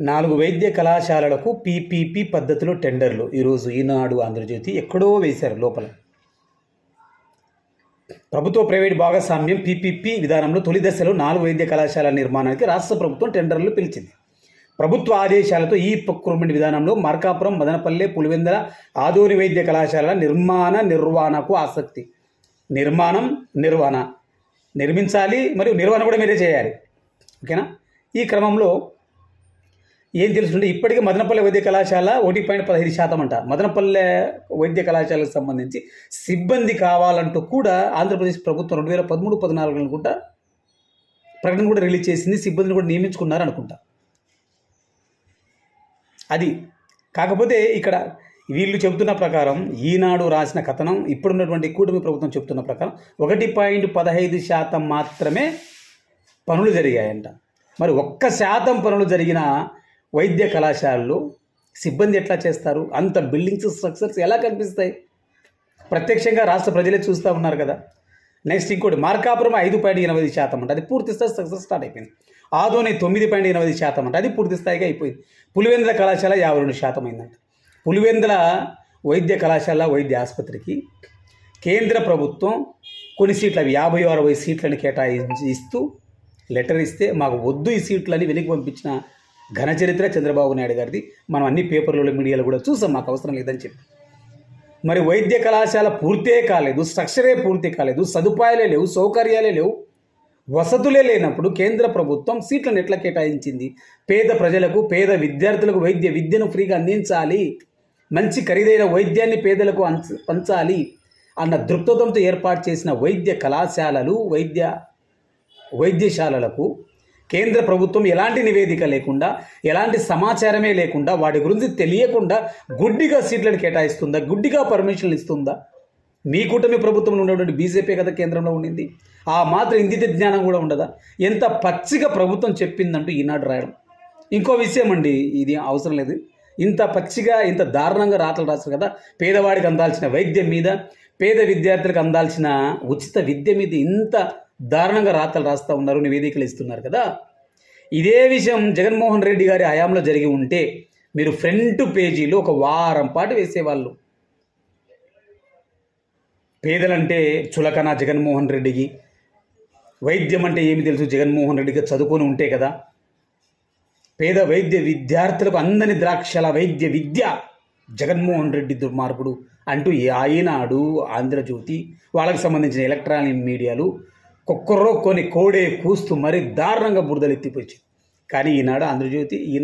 నాలుగు వైద్య కళాశాలలకు పీపీపీ పద్ధతిలో టెండర్లు. ఈరోజు ఈనాడు ఆంధ్రజ్యోతి ఎక్కడో వేశారు లోపల. ప్రభుత్వ ప్రైవేట్ భాగస్వామ్యం పీపీపీ విధానంలో తొలి దశలో నాలుగు వైద్య కళాశాల నిర్మాణానికి రాష్ట్ర ప్రభుత్వం టెండర్లు పిలిచింది. ప్రభుత్వ ఆదేశాలతో ఈ ప్రొక్యూర్మెంట్ విధానంలో మార్కాపురం మదనపల్లె పులివెందల ఆదోని వైద్య కళాశాలల నిర్మాణ నిర్వహణకు ఆసక్తి. నిర్మాణం నిర్వహణ. నిర్మించాలి మరియు నిర్వహణ కూడా మీరే చేయాలి. ఓకేనా? ఈ క్రమంలో ఏం తెలుస్తుంటే ఇప్పటికీ మదనపల్లె వైద్య కళాశాల ఒకటి పాయింట్ పదహైదు శాతం అంట. మదనపల్లె వైద్య కళాశాలకు సంబంధించి సిబ్బంది కావాలంటూ కూడా ఆంధ్రప్రదేశ్ ప్రభుత్వం రెండు వేల పదమూడు పద్నాలుగు అనుకుంటా ప్రకటన కూడా రిలీజ్ చేసింది. సిబ్బందిని కూడా నియమించుకున్నారు అనుకుంటా. అది కాకపోతే ఇక్కడ వీళ్ళు చెబుతున్న ప్రకారం ఈనాడు రాసిన కథనం ఇప్పుడున్నటువంటి కూటమి ప్రభుత్వం చెప్తున్న ప్రకారం ఒకటి పాయింట్ పదహైదు శాతం మాత్రమే పనులు జరిగాయంట. మరి ఒక్క శాతం పనులు జరిగిన వైద్య కళాశాలలో సిబ్బంది ఎట్లా చేస్తారు? అంత బిల్డింగ్స్ స్ట్రక్చర్స్ ఎలా కనిపిస్తాయి? ప్రత్యక్షంగా రాష్ట్ర ప్రజలే చూస్తూ ఉన్నారు కదా. నెక్స్ట్ ఇంకోటి మార్కాపురం ఐదు పాయింట్ ఎనభై శాతం అంటే. అది పూర్తి స్థాయి సక్సెస్ స్టార్ట్ అయిపోయింది. ఆదోని తొమ్మిది పాయింట్ ఎనభై శాతం అంటే. అది పూర్తి స్థాయిగా అయిపోయింది. పులివెందుల కళాశాల యాభై రెండు శాతం అయిందంట. పులివెందుల వైద్య కళాశాల వైద్య ఆసుపత్రికి కేంద్ర ప్రభుత్వం కొన్ని సీట్లు అవి యాభై అరవై సీట్లను కేటాయించి ఇస్తూ లెటర్ ఇస్తే మాకు వద్దు ఈ సీట్లని వెనక్కి పంపించిన ఘనచరిత్ర చంద్రబాబు నాయుడు గారిది. మనం అన్ని పేపర్లలో మీడియాలో కూడా చూసాం మాకు అవసరం లేదని చెప్పి. మరి వైద్య కళాశాల పూర్తే కాలేదు స్ట్రక్చరే పూర్తి కాలేదు సదుపాయాలే లేవు సౌకర్యాలే లేవు. వసతులే లేనప్పుడు కేంద్ర ప్రభుత్వం సీట్లను ఎట్లా కేటాయించింది? పేద ప్రజలకు పేద విద్యార్థులకు వైద్య విద్యను ఫ్రీగా అందించాలి. మంచి ఖరీదైన వైద్యాన్ని పేదలకు అంచ పంచాలి అన్న దృక్పథంతో ఏర్పాటు చేసిన వైద్య కళాశాలలు వైద్య వైద్యశాలలకు కేంద్ర ప్రభుత్వం ఎలాంటి నివేదిక లేకుండా ఎలాంటి సమాచారమే లేకుండా వాటి గురించి తెలియకుండా గుడ్డిగా సీట్లను కేటాయిస్తుందా? గుడ్డిగా పర్మిషన్లు ఇస్తుందా? మీ కూటమి ప్రభుత్వంలో ఉన్నటువంటి బీజేపీ కదా కేంద్రంలో ఉండింది. ఆ మాత్రం ఇందిత జ్ఞానం కూడా ఉండదా? ఎంత పచ్చిగా ప్రభుత్వం చెప్పిందంటూ ఈనాడు రాయడం. ఇంకో విషయం అండి ఇది అవసరం లేదు. ఇంత పచ్చిగా ఇంత దారుణంగా రాతలు రాస్తారు కదా పేదవాడికి అందాల్సిన వైద్యం మీద పేద విద్యార్థులకు అందాల్సిన ఉచిత విద్య మీద ఇంత దారుణంగా రాతలు రాస్తూ ఉన్నారు నివేదికలు ఇస్తున్నారు కదా. ఇదే విషయం జగన్మోహన్ రెడ్డి గారి హయాంలో జరిగి ఉంటే మీరు ఫ్రంట్ పేజీలో ఒక వారం పాటు వేసేవాళ్ళు. పేదలంటే చులకన జగన్మోహన్ రెడ్డికి. వైద్యం అంటే ఏమి తెలుసు? జగన్మోహన్ రెడ్డికి చదువుకొని ఉంటే కదా. పేద వైద్య విద్యార్థులకు అందని ద్రాక్షల వైద్య విద్య జగన్మోహన్ రెడ్డి దుర్మార్గుడు అంటూ ఆయనాడు ఆంధ్రజ్యోతి వాళ్ళకి సంబంధించిన ఎలక్ట్రానిక్ మీడియాలు ఒక్కరో కొన్ని కోడే కూస్తూ మరీ దారుణంగా బురదలు ఎత్తిపోయింది కానీ ఈనాడు ఆంధ్రజ్యోతి ఈనాడు